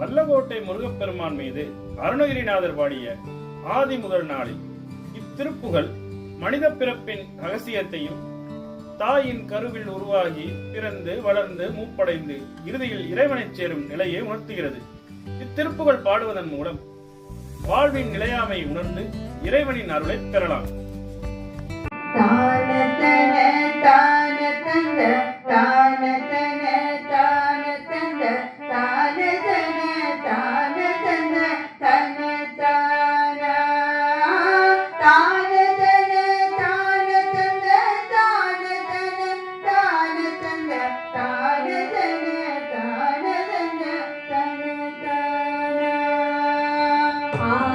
வல்லகோட்டை முருகப்பெருமான் மீது அருணகிரிநாதர் பாடிய ஆதி முதல் நாளில் இத்திருப்புகள் மனித பிறப்பின் ரகசியத்தையும் தாயின் கருவில் உருவாகி பிறந்து வளர்ந்து மூப்படைந்து இறுதியில் இறைவனைச் சேரும் நிலையை உணர்த்துகிறது. இத்திருப்புகள் பாடுவதன் மூலம் வாழ்வின் நிலையாமை உணர்ந்து இறைவனின் அருளை பெறலாம். தானதன தானதன தானதன தான ஆதி